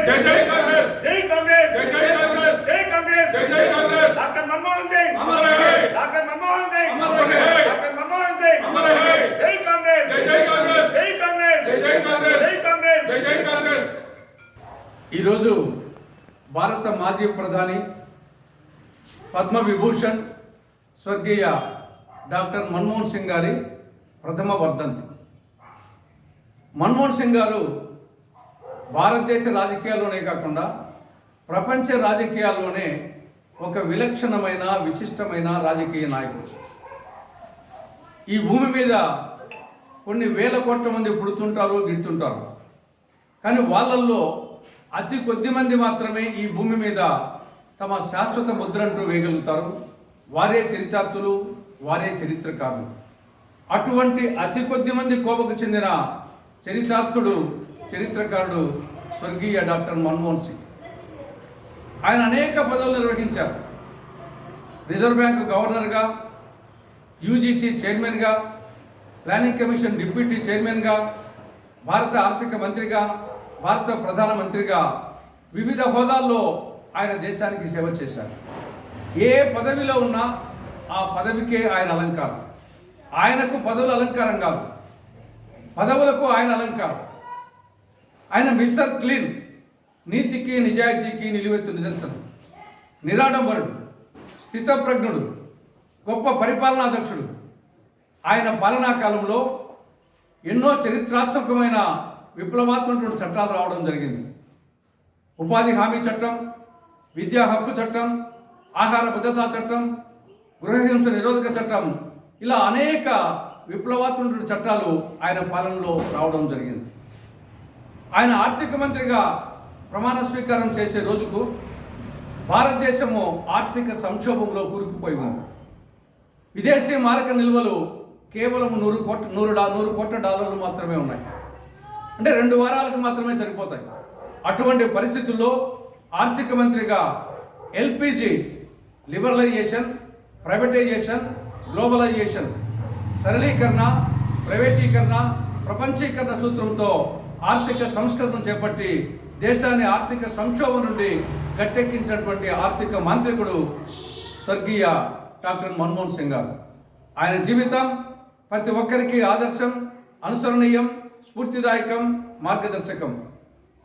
జై జై కాంగ్రెస్ జై కాంగ్రెస్ జై జై కాంగ్రెస్ జై కాంగ్రెస్ జై జై కాంగ్రెస్ డాక్టర్ మన్మోహన్ సింగ్ అమర్ రహే డాక్టర్ మన్మోహన్ సింగ్ అమర్ రహే డాక్టర్ మన్మోహన్ సింగ్ అమర్ రహే జై కాంగ్రెస్ జై జై కాంగ్రెస్ జై కాంగ్రెస్ జై జై కాంగ్రెస్ జై కాంగ్రెస్ జై జై కాంగ్రెస్ ఈరోజు భారత మాజీ ప్రధాని పద్మవిభూషణ్ స్వర్గీయ డాక్టర్ మన్మోహన్ సింగ్ గారి ప్రథమ వర్ధంతి మన్మోహన్ సింగ్ గారు భారతదేశ రాజకీయాల్లోనే కాకుండా ప్రపంచ రాజకీయాల్లోనే ఒక విలక్షణమైన విశిష్టమైన రాజకీయ నాయకుడు. ఈ భూమి మీద కొన్ని వేల కోట్ల మంది పుడుతుంటారు గిడుతుంటారు. కానీ వాళ్ళల్లో అతి కొద్ది మంది మాత్రమే ఈ భూమి మీద తమ శాశ్వత ముద్రంటూ వేయగలుగుతారు. వారే చరితార్థులు వారే చరిత్రకారులు. అటువంటి అతి కొద్ది మంది కోపకు చెందిన చరితార్థుడు చరిత్రకారుడు స్వర్గీయ డాక్టర్ మన్మోహన్ సింగ్. ఆయన అనేక పదవులు నిర్వహించారు. రిజర్వ్ బ్యాంక్ గవర్నర్గా యూజీసీ చైర్మన్గా ప్లానింగ్ కమిషన్ డిప్యూటీ చైర్మన్గా భారత ఆర్థిక మంత్రిగా భారత ప్రధానమంత్రిగా వివిధ హోదాల్లో ఆయన దేశానికి సేవ చేశారు. ఏ పదవిలో ఉన్నా ఆ పదవికే ఆయన అలంకారం. ఆయనకు పదవుల అలంకారం కాదు. పదవులకు ఆయన అలంకారం. ఆయన మిస్టర్ క్లీన్ నీతికి నిజాయితీకి నిలువెత్తు నిదర్శనం. నిరాడంబరుడు స్థితప్రజ్ఞుడు గొప్ప పరిపాలనాధ్యక్షుడు. ఆయన పాలనా కాలంలో ఎన్నో చరిత్రాత్మకమైన విప్లవాత్మక చట్టాలు రావడం జరిగింది. ఉపాధి హామీ చట్టం విద్యా హక్కు చట్టం ఆహార భద్రతా చట్టం గృహహింస నిరోధక చట్టం ఇలా అనేక విప్లవాత్మకటువంటి చట్టాలు ఆయన పాలనలో రావడం జరిగింది. ఆయన ఆర్థిక మంత్రిగా ప్రమాణ స్వీకారం చేసే రోజుకు భారతదేశము ఆర్థిక సంక్షోభంలో కూరుకుపోయి ఉంది. విదేశీ మారక నిల్వలు కేవలం నూరు కోట్ల నూరు డా నూరు కోట్ల డాలర్లు మాత్రమే ఉన్నాయి. అంటే రెండు వారాలకు మాత్రమే సరిపోతాయి. అటువంటి పరిస్థితుల్లో ఆర్థిక మంత్రిగా ఎల్పిజి లిబరలైజేషన్ ప్రైవేటైజేషన్ గ్లోబలైజేషన్ సరళీకరణ ప్రైవేటీకరణ ప్రపంచీకరణ సూత్రంతో ఆర్థిక సంస్కరణ చేపట్టి దేశాన్ని ఆర్థిక సంక్షోభం నుండి గట్టెక్కించినటువంటి ఆర్థిక మాంత్రికుడు స్వర్గీయ డాక్టర్ మన్మోహన్ సింగ్ గారు. ఆయన జీవితం ప్రతి ఒక్కరికి ఆదర్శం అనుసరణీయం స్ఫూర్తిదాయకం మార్గదర్శకం.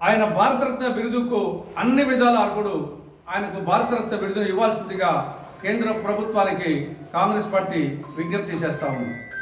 ఆయన భారతరత్న బిరుదుకు అన్ని విధాల అర్హుడు. ఆయనకు భారతరత్న బిరుదును ఇవ్వాల్సిందిగా కేంద్ర ప్రభుత్వానికి కాంగ్రెస్ పార్టీ విజ్ఞప్తి చేస్తా ఉంది.